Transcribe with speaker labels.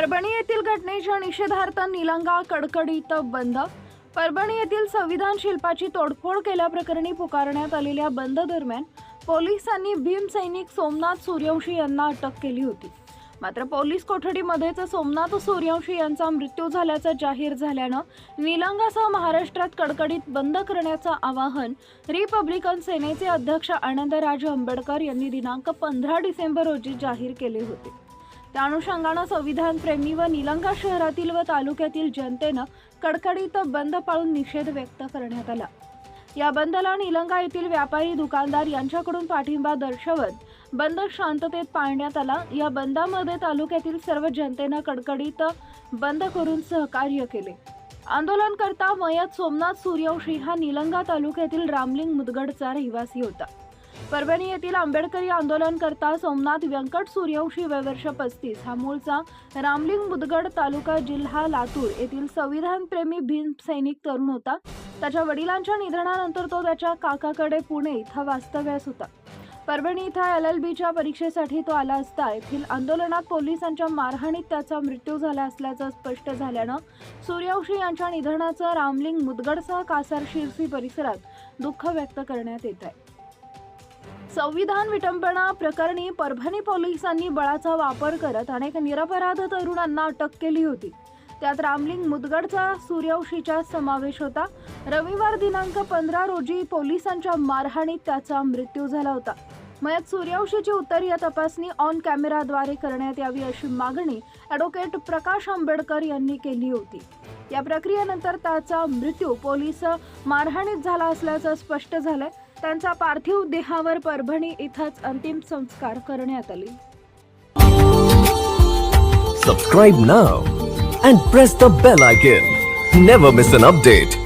Speaker 1: परभणी येथील घटनेच्या निषेधार्थ निलंगा कडकडीत बंद. परभणी येथील संविधान शिल्पाची तोडफोड केल्याप्रकरणी पुकारण्यात आलेल्या बंद दरम्यान पोलिसांनी भीमसैनिक सोमनाथ सूर्यवंशी यांना अटक केली होती. मात्र पोलीस कोठडीमध्येच सोमनाथ सूर्यवंशी यांचा मृत्यू झाल्याचं जाहीर झाल्यानं निलंगासह महाराष्ट्रात कडकडीत बंद करण्याचं आवाहन रिपब्लिकन सेनेचे अध्यक्ष आनंदराज आंबेडकर यांनी दिनांक पंधरा डिसेंबर रोजी जाहीर केले होते. त्या अनुषंगानं संविधानप्रेमी व निलंगा शहरातील व तालुक्यातील जनतेनं कडकडीत बंद पाळून निषेध व्यक्त करण्यात आला. या बंदला निलंगा येथील व्यापारी दुकानदार यांच्याकडून पाठिंबा दर्शवत बंद शांततेत पाळण्यात आला. या बंदामध्ये तालुक्यातील सर्व जनतेनं कडकडीत बंद करून सहकार्य केले. आंदोलनकर्ता मयत सोमनाथ सूर्यवंशी हा निलंगा तालुक्यातील रामलिंग मुदगडचा रहिवासी होता. परभणी येथील आंबेडकरी आंदोलनकर्ता सोमनाथ व्यंकट सूर्यवंशी वयवर्ष पस्तीस हा मूळचा रामलिंग मुदगड तालुका जिल्हा लातूर येथील संविधानप्रेमी भीम सैनिक तरुण होता. त्याच्या वडिलांच्या निधनानंतर तो त्याच्या काकाकडे पुणे इथं वास्तव्यास होता. परभणी इथं एल एल बीच्या परीक्षेसाठी तो आला असता. येथील आंदोलनात पोलिसांच्या मारहाणीत त्याचा मृत्यू झाला असल्याचं स्पष्ट झाल्यानं सूर्यवंशी यांच्या निधनाचं रामलिंग मुदगडसह कासार शिरसी परिसरात दुःख व्यक्त करण्यात येत आहे. संविधान विटंबना प्रकरणी परभणी पोलिसांनी बळाचा वापर करत अनेक निरपराध तरुणांना अटक केली होती. त्यात रामलिंग मुदगडचा सूर्यवंशीचा समावेश होता. रविवार दिनांक पंधरा रोजी पोलिसांच्या मारहाणीत त्याचा मृत्यू झाला होता. मयत सूर्यवंशीची उत्तरीय तपासणी ऑन कॅमेराद्वारे करण्यात यावी अशी मागणी ॲडव्होकेट प्रकाश आंबेडकर यांनी केली होती. या प्रक्रियेनंतर त्याचा मृत्यू पोलीस मारहाणीत झाला असल्याचं स्पष्ट झालंय. त्यांचा पार्थिव देहावर परभणी इथंच अंतिम संस्कार करण्यात आले.
Speaker 2: Subscribe now and press the bell icon never miss an update